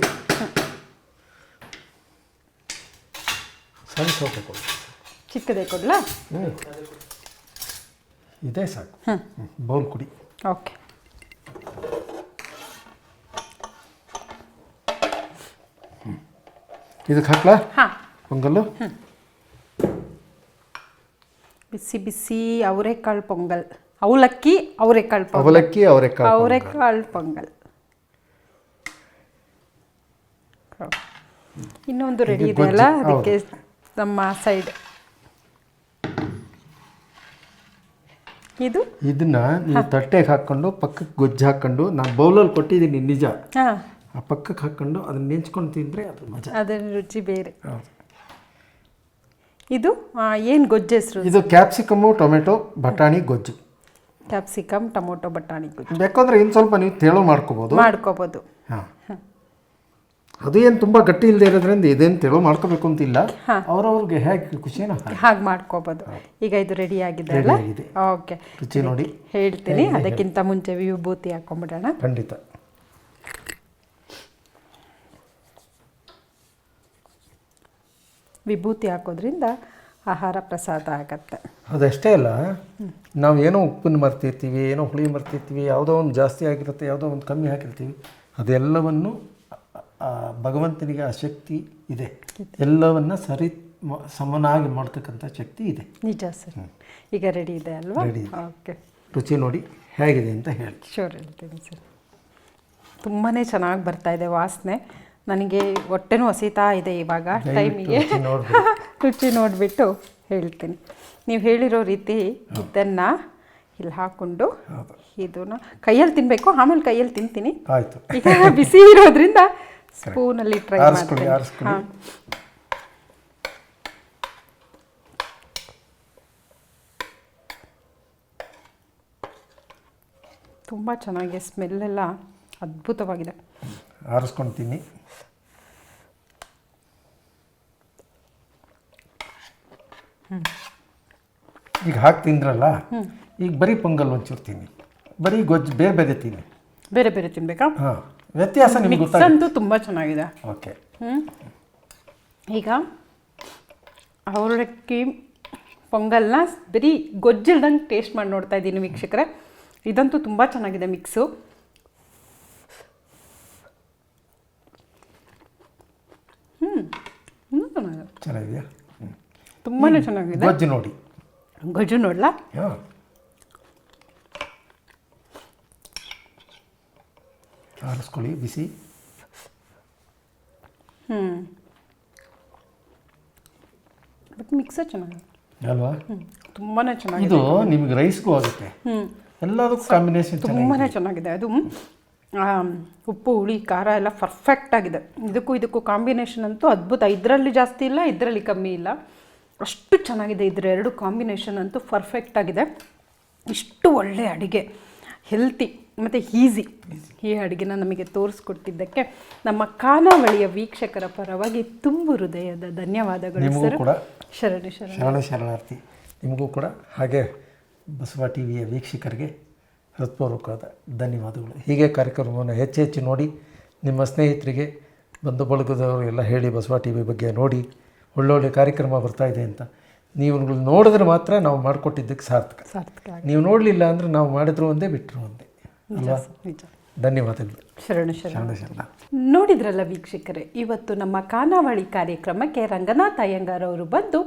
ಸಣ್ಣ ಸೌಟ್ ಕೊಡಿ. ಚಿಕ್ಕದೇ ಕೊಡ್ಲಾ? ಹ್ಞೂ ಇದೇ ಸಾಕು. ಬೌಲ್ ಕುಡಿ. ಓಕೆ. ಇದಕ್ಕೆ ಹಾಕ್ಲಾ ಹಾಂ. ಪೊಂಗಲ್ಲು? ಬಿಸಿ ಬಿಸಿ ಅವರೆಕಾಳು ಪೊಂಗಲ್. ಅವಲಕ್ಕಿ ಅವರೆಕಾಳು ಪೊಂಗಲ್. ಅವಲಕ್ಕಿ ಅವರೆಕಾಳು ಅವರೆಕಾಳು ಪೊಂಗಲ್. ಇನ್ನೊಂದು ರೆಡಿ ಇದೆ ಅಲ್ಲ ಅದಕ್ಕೆ ನಮ್ಮ ಸೈಡ್ ಇದು? ಇದನ್ನ ನೀವು ತಟ್ಟೆಗೆ ಹಾಕೊಂಡು ಪಕ್ಕಕ್ಕೆ ಗೊಜ್ಜು ಹಾಕೊಂಡು ನಾನು ಬೌಲಲ್ಲಿ ಕೊಟ್ಟಿದ್ದೀನಿ ನಿಜ. ಹಾಂ. ಆ ಪಕ್ಕಕ್ಕೆ ಹಾಕ್ಕೊಂಡು ಅದನ್ನ ನೆಂಚ್ಕೊಂಡು ತಿಂದರೆ ಅದು ಮಜಾ. ಅದರ ರುಚಿ ಬೇರೆ. ಹೌದು. ಇದು ಏನು ಗೊಜ್ಜು ಹೆಸರು? ಇದು ಕ್ಯಾಪ್ಸಿಕಮ್ಮು ಟೊಮೆಟೊ ಬಟಾಣಿ ಗೊಜ್ಜು. ಕ್ಯಾಪ್ಸಿಕಮ್ ಟೊಮೊಟೊ ಬಟಾಣಿ ಗೊಜ್ಜು. ಬೇಕಂದ್ರೆ ಇನ್ನು ಸ್ವಲ್ಪ ನೀವು ತೇಳು ಮಾಡ್ಕೋಬೋದು. ಮಾಡ್ಕೋಬೋದು. ಹಾಂ. ಅದು ಏನು ತುಂಬ ಗಟ್ಟಿ ಇಲ್ಲದೆ ಇರೋದ್ರಿಂದ ಇದೇನು ತೆಳು ಮಾಡ್ಕೋಬೇಕು ಅಂತಿಲ್ಲ. ಅವ್ರವ್ರಿಗೆ ಹೇಗೆ ಖುಷಿನ ಹಾಗೆ. ಮಾಡ್ಕೋಬೋದು. ಈಗ ಇದು ರೆಡಿ ಆಗಿದೆ ಅಲ್ಲ? ಆಗಿದೆ. ಓಕೆ. ರುಚಿ ನೋಡಿ. ಹೇಳ್ತೀನಿ. ಅದಕ್ಕಿಂತ ಮುಂಚೆ ವಿಭೂತಿ ಹಾಕೊಂಡ್ಬಿಡೋಣ. ಖಂಡಿತ. ವಿಭೂತಿ ಹಾಕೋದ್ರಿಂದ ಆಹಾರ ಪ್ರಸಾದ ಆಗತ್ತೆ. ಅದಷ್ಟೇ ಅಲ್ಲ ನಾವು ಏನೋ ಉಪ್ಪನ್ನು ಮರ್ತಿರ್ತೀವಿ ಏನೋ ಹುಳಿ ಮರ್ತಿರ್ತೀವಿ ಯಾವುದೋ ಒಂದು ಜಾಸ್ತಿ ಆಗಿರುತ್ತೆ ಯಾವುದೋ ಒಂದು ಕಮ್ಮಿ ಹಾಕಿರ್ತೀವಿ. ಅದೆಲ್ಲವನ್ನು ಭಗವಂತನಿಗೆ ಆ ಶಕ್ತಿ ಇದೆ. ಎಲ್ಲವನ್ನ ಸರಿ ಸಮನಾಗಿ ಮಾಡ್ತಕ್ಕಂಥ ಶಕ್ತಿ ಇದೆ. ನಿಜ ಸರ್. ಈಗ ರೆಡಿ ಇದೆ ಅಲ್ವಾ? Ready okay. ರುಚಿ ನೋಡಿ ಹೇಗಿದೆ ಅಂತ ಹೇಳಿ ಶೋರ್ ಹೇಳ್ತೀನಿ ಸರ್. ತುಂಬಾ ಚೆನ್ನಾಗಿ ಬರ್ತಾ ಇದೆ ವಾಸನೆ. ನನಗೆ ಹೊಟ್ಟೆನೂ ಹಸಿತಾ ಇದೆ ಇವಾಗ ಟೈಮಿಗೆ. ರುಚಿ ನೋಡಿಬಿಟ್ಟು ಹೇಳ್ತೀನಿ. ನೀವು ಹೇಳಿರೋ ರೀತಿ ಇದನ್ನು ಇಲ್ಲಿ ಹಾಕ್ಕೊಂಡು ಇದನ್ನ ಕೈಯಲ್ಲಿ ತಿನ್ನಬೇಕು ಆಮೇಲೆ ಕೈಯಲ್ಲಿ ತಿಂತೀನಿ. ಆಯಿತು. ಈಗ ಬಿಸಿ ಇರೋದ್ರಿಂದ ಸ್ಪೂನಲ್ಲಿ ಟ್ರೈ ಮಾಡ್ತೀನಿ. ಹಾಂ. ತುಂಬ ಚೆನ್ನಾಗಿದೆ ಸ್ಮೆಲ್ಲೆಲ್ಲ ಅದ್ಭುತವಾಗಿದೆ. ಆರಿಸ್ಕೊಂಡು ತಿನ್ನಿ ಈಗ ಹಾಕಿ ತಿಂದ್ರಲ್ಲ ಈಗ ಬರೀ ಪೊಂಗಲ್ ಒಂಚೂರು ತಿನ್ನಿ. ಬರೀ ಗೊಜ್ಜು ಬೇರೆ ಬೇರೆ ತಿನ್ನಿ. ಬೇರೆ ಬೇರೆ ತಿನ್ಬೇಕಾ? ಹಾಂ ವ್ಯತ್ಯಾಸ ನಿಮಗೆ ಗೊತ್ತಂತೂ ತುಂಬ ಚೆನ್ನಾಗಿದೆ. ಓಕೆ. ಈಗ ಅವಲಕ್ಕಿ ಪೊಂಗಲ್ನ ಬರೀ ಗೊಜ್ಜಿಲ್ದಂಗೆ ಟೇಸ್ಟ್ ಮಾಡಿ ನೋಡ್ತಾ ಇದ್ದೀನಿ ವೀಕ್ಷಕರೇ. ಇದಂತೂ ತುಂಬ ಚೆನ್ನಾಗಿದೆ ಮಿಕ್ಸು ಹ್ಞೂ ಹ್ಞೂ ಚೆನ್ನಾಗಿದೆ ಚೆನ್ನಾಗಿದೆಯಾ? ತುಂಬಾ ಚೆನ್ನಾಗಿದೆ. ಗೊಜ್ಜು ನೋಡಿ. ಗೊಜ್ಜು ನೋಡ್ಲಾ? ಹಾಂ. ಆರಿಸ್ಕೊಳ್ಳಿ ಬಿಸಿ. ಹ್ಞೂ ಬಟ್ ಮಿಕ್ಸ ಚೆನ್ನಾಗಿದೆ. ಅಲ್ವಾ? ತುಂಬಾ ಚೆನ್ನಾಗಿದೆ. ಇದು ನಿಮಗೆ ರೈಸ್ಗೂ ಆಗುತ್ತೆ. ಎಲ್ಲದಕ್ಕೂ ಕಾಂಬಿನೇಷನ್ ತುಂಬಾನೇ ತುಂಬಾ ಚೆನ್ನಾಗಿದೆ. ಅದು ಉಪ್ಪು ಹುಳಿ ಖಾರ ಎಲ್ಲ ಪರ್ಫೆಕ್ಟ್ ಆಗಿದೆ. ಇದಕ್ಕೂ ಇದಕ್ಕೂ ಕಾಂಬಿನೇಷನ್ ಅಂತೂ ಅದ್ಭುತ. ಇದರಲ್ಲಿ ಜಾಸ್ತಿ ಇಲ್ಲ ಇದರಲ್ಲಿ ಕಮ್ಮಿ ಇಲ್ಲ. ಅಷ್ಟು ಚೆನ್ನಾಗಿದೆ ಇದರ ಎರಡು ಕಾಂಬಿನೇಷನ್ ಅಂತೂ ಪರ್ಫೆಕ್ಟ್ ಆಗಿದೆ. ಇಷ್ಟು ಒಳ್ಳೆಯ ಅಡುಗೆ. ಹೆಲ್ತಿ ಮತ್ತು ಈಸಿ ಈ ಅಡುಗೆನ ನಮಗೆ ತೋರಿಸ್ಕೊಟ್ಟಿದ್ದಕ್ಕೆ ನಮ್ಮ ಖಾನಾವಳಿಯ ವೀಕ್ಷಕರ ಪರವಾಗಿ ತುಂಬು ಹೃದಯದ ಧನ್ಯವಾದಗಳು ಸರ್. ಶರಣ ಶರಣ. ಶರಣಾರ್ಥಿ. ನಿಮಗೂ ಕೂಡ. ಹಾಗೆ ಬಸವ ಟಿ ವಿಯ ವೀಕ್ಷಕರಿಗೆ ಹೃತ್ಪೂರ್ವಕವಾದ ಧನ್ಯವಾದಗಳು. ಹೀಗೆ ಕಾರ್ಯಕ್ರಮವನ್ನು ಹೆಚ್ಚು ಹೆಚ್ಚು ನೋಡಿ ನಿಮ್ಮ ಸ್ನೇಹಿತರಿಗೆ ಬಂಧು ಬಳಗದವರು ಎಲ್ಲ ಹೇಳಿ ಬಸವ ಟಿ ವಿ ಬಗ್ಗೆ ನೋಡಿ ಒಳ್ಳೊಳ್ಳೆ ಕಾರ್ಯಕ್ರಮ ಬರ್ತಾ ಇದೆ ಅಂತ. ನೀವುಗಳು ನೋಡಿದ್ರೆ ಮಾತ್ರ ನಾವು ಮಾಡಿಕೊಟ್ಟಿದ್ದಕ್ಕೆ ಸಾರ್ಥಕ. ಸಾರ್ಥಕ ನೀವು ನೋಡಲಿಲ್ಲ ಅಂದರೆ ನಾವು ಮಾಡಿದ್ರು ಒಂದೇ ಬಿಟ್ಟರು ಒಂದೇ. ಅಲ್ವಾ? ಧನ್ಯವಾದಗಳು. ಶರಣ ಶರಣ. ಶರಣ ಶರಣ. ನೋಡಿದ್ರಲ್ಲ ವೀಕ್ಷಕರೇ ಇವತ್ತು ನಮ್ಮ ಖಾನಾವಳಿ ಕಾರ್ಯಕ್ರಮಕ್ಕೆ ರಂಗನಾಥ ಅಯ್ಯಂಗಾರ್ ಅವರು ಬಂದು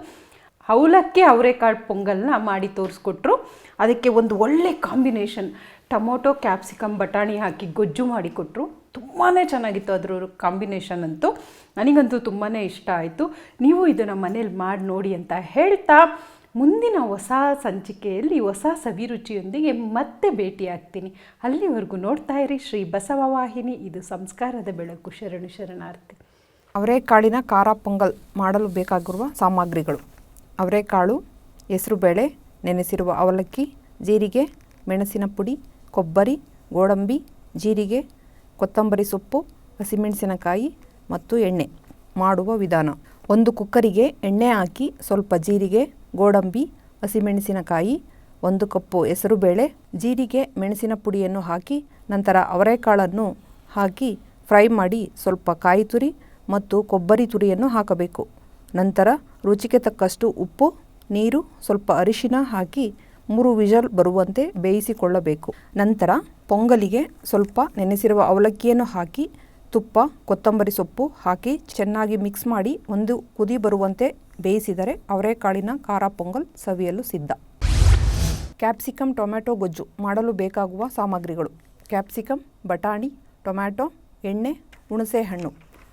ಅವಲಕ್ಕಿ ಅವರೆಕಾಳು ಪೊಂಗಲ್ನ ಮಾಡಿ ತೋರಿಸ್ಕೊಟ್ರು. ಅದಕ್ಕೆ ಒಂದು ಒಳ್ಳೆ ಕಾಂಬಿನೇಷನ್. ಟೊಮೊಟೊ, ಕ್ಯಾಪ್ಸಿಕಮ್, ಬಟಾಣಿ ಹಾಕಿ ಗೊಜ್ಜು ಮಾಡಿಕೊಟ್ರು ತುಂಬಾ ಚೆನ್ನಾಗಿತ್ತು ಅದರ ಕಾಂಬಿನೇಷನ್ ಅಂತೂ. ನನಗಂತೂ ತುಂಬಾ ಇಷ್ಟ ಆಯಿತು. ನೀವು ಇದನ್ನು ಮನೇಲಿ ಮಾಡಿ ನೋಡಿ ಅಂತ ಹೇಳ್ತಾ ಮುಂದಿನ ಹೊಸ ಸಂಚಿಕೆಯಲ್ಲಿ ಹೊಸ ಸವಿರುಚಿಯೊಂದಿಗೆ ಮತ್ತೆ ಭೇಟಿಯಾಗ್ತೀನಿ. ಅಲ್ಲಿವರೆಗೂ ನೋಡ್ತಾ ಇರಿ ಶ್ರೀ ಬಸವ ವಾಹಿನಿ. ಇದು ಸಂಸ್ಕಾರದ ಬೆಳಕು. ಶರಣು ಶರಣಾರ್ಥಿ. ಅವರೆಕಾಳಿನ ಖಾರ ಪೊಂಗಲ್ ಮಾಡಲು ಬೇಕಾಗಿರುವ ಸಾಮಗ್ರಿಗಳು. ಅವರೆಕಾಳು, ಹೆಸರುಬೇಳೆ, ನೆನೆಸಿರುವ ಅವಲಕ್ಕಿ, ಜೀರಿಗೆ, ಮೆಣಸಿನ ಪುಡಿ, ಕೊಬ್ಬರಿ, ಗೋಡಂಬಿ, ಜೀರಿಗೆ, ಕೊತ್ತಂಬರಿ ಸೊಪ್ಪು, ಹಸಿಮೆಣಸಿನಕಾಯಿ ಮತ್ತು ಎಣ್ಣೆ ಮಾಡುವ ವಿಧಾನ. ಒಂದು ಕುಕ್ಕರಿಗೆ ಎಣ್ಣೆ ಹಾಕಿ ಸ್ವಲ್ಪ ಜೀರಿಗೆ, ಗೋಡಂಬಿ, ಹಸಿಮೆಣಸಿನಕಾಯಿ, ಒಂದು ಕಪ್ಪು ಹೆಸರುಬೇಳೆ, ಜೀರಿಗೆ, ಮೆಣಸಿನ ಪುಡಿಯನ್ನು ಹಾಕಿ ನಂತರ ಅವರೆಕಾಳನ್ನು ಹಾಕಿ ಫ್ರೈ ಮಾಡಿ ಸ್ವಲ್ಪ ಕಾಯಿ ತುರಿ ಮತ್ತು ಕೊಬ್ಬರಿ ತುರಿಯನ್ನು ಹಾಕಬೇಕು. ನಂತರ ರುಚಿಗೆ ತಕ್ಕಷ್ಟು ಉಪ್ಪು, ನೀರು, ಸ್ವಲ್ಪ ಅರಿಶಿನ ಹಾಕಿ ಮೂರು ವಿಜಲ್ ಬರುವಂತೆ ಬೇಯಿಸಿಕೊಳ್ಳಬೇಕು. ನಂತರ ಪೊಂಗಲಿಗೆ ಸ್ವಲ್ಪ ನೆನೆಸಿರುವ ಅವಲಕ್ಕಿಯನ್ನು ಹಾಕಿ, ತುಪ್ಪ, ಕೊತ್ತಂಬರಿ ಸೊಪ್ಪು ಹಾಕಿ ಚೆನ್ನಾಗಿ ಮಿಕ್ಸ್ ಮಾಡಿ ಒಂದು ಕುದಿ ಬರುವಂತೆ ಬೇಯಿಸಿದರೆ ಅವರೆಕಾಳಿನ ಖಾರ ಪೊಂಗಲ್ ಸವಿಯಲು ಸಿದ್ಧ. ಕ್ಯಾಪ್ಸಿಕಮ್ ಟೊಮ್ಯಾಟೊ ಗೊಜ್ಜು ಮಾಡಲು ಬೇಕಾಗುವ ಸಾಮಗ್ರಿಗಳು. ಕ್ಯಾಪ್ಸಿಕಮ್ ಬಟಾಣಿ, ಟೊಮ್ಯಾಟೊ, ಎಣ್ಣೆ, ಹುಣಸೆಹಣ್ಣು,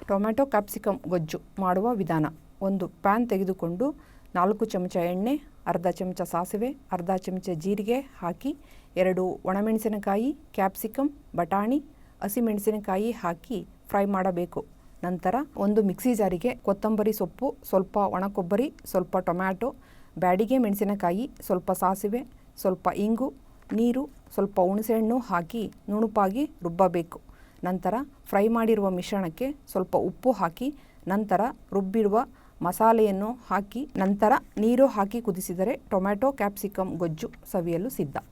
ಟೊಮ್ಯಾಟೊ ಕ್ಯಾಪ್ಸಿಕಮ್ ಗೊಜ್ಜು ಮಾಡುವ ವಿಧಾನ. ಒಂದು ಪ್ಯಾನ್ ತೆಗೆದುಕೊಂಡು ನಾಲ್ಕು ಚಮಚ ಎಣ್ಣೆ, ಅರ್ಧ ಚಮಚ ಸಾಸಿವೆ, ಅರ್ಧ ಚಮಚ ಜೀರಿಗೆ ಹಾಕಿ, ಎರಡು ಒಣಮೆಣಸಿನಕಾಯಿ ಕ್ಯಾಪ್ಸಿಕಮ್ ಬಟಾಣಿ, ಹಸಿಮೆಣಸಿನಕಾಯಿ ಹಾಕಿ ಫ್ರೈ ಮಾಡಬೇಕು. ನಂತರ ಒಂದು ಮಿಕ್ಸಿ ಜಾರಿಗೆ ಕೊತ್ತಂಬರಿ ಸೊಪ್ಪು, ಸ್ವಲ್ಪ ಒಣ ಕೊಬ್ಬರಿ ಸ್ವಲ್ಪ ಟೊಮ್ಯಾಟೊ, ಬ್ಯಾಡಿಗೆ ಮೆಣಸಿನಕಾಯಿ, ಸ್ವಲ್ಪ ಸಾಸಿವೆ, ಸ್ವಲ್ಪ ಇಂಗು, ನೀರು, ಸ್ವಲ್ಪ ಹುಣಸೆಹಣ್ಣು ಹಾಕಿ ನುಣುಪಾಗಿ ರುಬ್ಬಬೇಕು. ನಂತರ ಫ್ರೈ ಮಾಡಿರುವ ಮಿಶ್ರಣಕ್ಕೆ ಸ್ವಲ್ಪ ಉಪ್ಪು ಹಾಕಿ, ನಂತರ ರುಬ್ಬಿರುವ ಮಸಾಲೆಯನ್ನು ಹಾಕಿ ನಂತರ ನೀರು ಹಾಕಿ ಕುದಿಸಿದರೆ ಟೊಮ್ಯಾಟೊ ಕ್ಯಾಪ್ಸಿಕಮ್ ಗೊಜ್ಜು ಸವಿಯಲು ಸಿದ್ಧ.